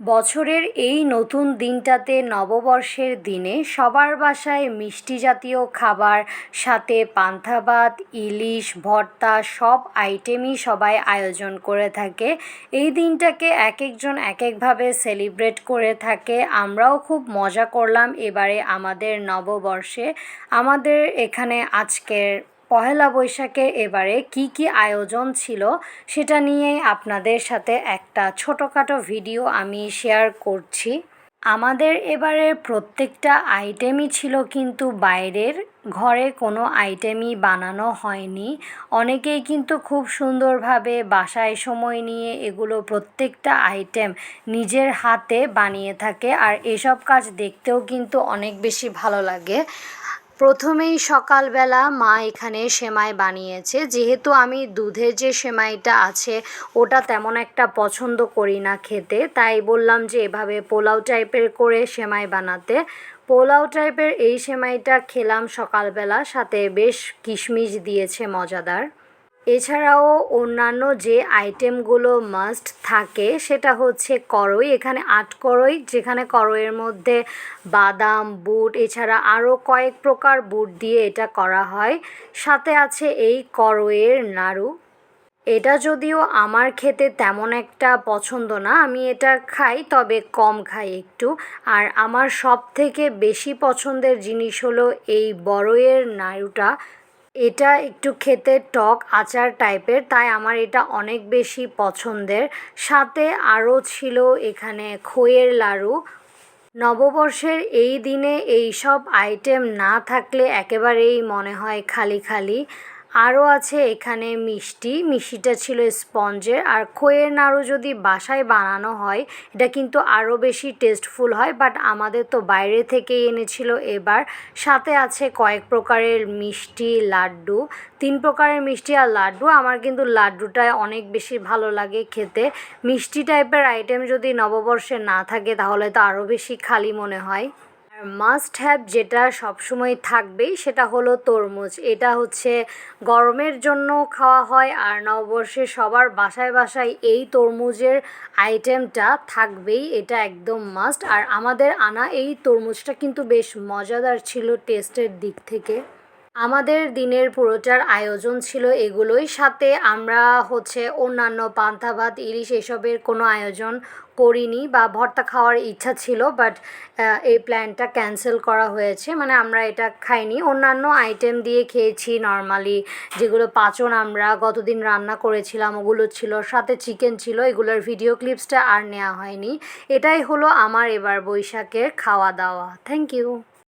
বছরের এই নতুন দিনটাতে নববর্ষের দিনে সবার বাসায় মিষ্টি জাতীয় খাবার, সাথে পান্তা ভাত ইলিশ, ভর্তা সব আইটেমই সবাই আয়োজন করে থাকে। এই দিনটাকে এক একজন এক একভাবে সেলিব্রেট করে থাকে। আমরাও খুব মজা করলাম এবারে আমাদের নববর্ষে। আমাদের এখানে আজকের পহেলা বৈশাখে এবারে কি কি আয়োজন ছিল সেটা নিয়েই আপনাদের সাথে একটা ছোটোখাটো ভিডিও আমি শেয়ার করছি। আমাদের এবারে প্রত্যেকটা আইটেমই ছিল কিন্তু বাইরের ঘরে কোনো আইটেমই বানানো হয়নি। অনেকেই কিন্তু খুব সুন্দরভাবে বাসায় সময় নিয়ে এগুলো প্রত্যেকটা আইটেম নিজের হাতে বানিয়ে থাকে আর এসব কাজ দেখতেও কিন্তু অনেক বেশি ভালো লাগে। প্রথমেই সকালবেলা মা এখানে সেমাই বানিয়েছে। যেহেতু আমি দুধের যে সেমাইটা আছে, ওটা তেমন একটা পছন্দ করি না খেতে। তাই বললাম যে এভাবে পোলাও টাইপের করে সেমাই বানাতে। পোলাও টাইপের এই সেমাইটা খেলাম সকালবেলা, সাথে বেশ কিশমিশ দিয়েছে মজাদার। এছাড়াও অন্যান্য যে আইটেমগুলো মাস্ট থাকে, সেটা হচ্ছে কড়ই এখানে আট কড়ই যেখানে কড়ইয়ের মধ্যে বাদাম, বুট, এছাড়া আরও কয়েক প্রকার বুট দিয়ে এটা করা হয়। সাথে আছে এই করইয়ের নাড়ু। এটা যদিও আমার খেতে তেমন একটা পছন্দ না, আমি এটা খাই, তবে কম খাই একটু। আর আমার সব থেকে বেশি পছন্দের জিনিস হলো এই বড়ইয়ের নাড়ুটা। এটা একটু খেতে টক আচার টাইপের, তাই আমার এটা অনেক বেশি পছন্দের। সাথে আরও ছিল এখানে খইয়ের লাড়ু। নববর্ষের এই দিনে এই সব আইটেম না থাকলে একেবারেই মনে হয় খালি খালি। আরও আছে এখানে মিষ্টি, মিষ্টিটা ছিল স্পঞ্জের, আর খইয়ের নাড়ু যদি বাসায় বানানো হয়, এটা কিন্তু আরও বেশি টেস্টফুল হয় বাট আমাদের তো বাইরে থেকেই এনেছিল এবার। সাথে আছে কয়েক প্রকারের মিষ্টি লাড্ডু, তিন প্রকারের মিষ্টি আর লাড্ডু। আমার কিন্তু লাড্ডুটাই অনেক বেশি ভালো লাগে খেতে। মিষ্টি টাইপের আইটেম যদি নববর্ষে না থাকে, তাহলে তো আরও বেশি খালি মনে হয়। মাস্ট হ্যাভ যেটা সবসময় থাকবেই সেটা হলো তরমুজ। এটা হচ্ছে গরমের জন্য খাওয়া হয় আর নববর্ষে সবার বাসায় বাসায় এই তরমুজের আইটেমটা থাকবেই, এটা একদম মাস্ট আর আমাদের আনা এই তরমুজটা কিন্তু বেশ মজাদার ছিল টেস্টের দিক থেকে। আমাদের দিনের পুরোটার আয়োজন ছিল এগুলোই। সাথে আমরা হচ্ছে অন্যান্য পান্তা ভাত ইলিশ এসবের কোনো আয়োজন করিনি বা ভর্তা খাওয়ার ইচ্ছা ছিল বাট এই প্ল্যানটা ক্যান্সেল করা হয়েছে। মানে আমরা এটা খাইনি। অন্যান্য আইটেম দিয়ে খেয়েছি নর্মালি যেগুলো পাচন আমরা গতদিন রান্না করেছিলাম, ওগুলো ছিল। সাথে চিকেন ছিল, এগুলোর ভিডিও ক্লিপসটা আর নেওয়া হয়নি। এটাই হলো আমার এবার বৈশাখের খাওয়া দাওয়া থ্যাংক ইউ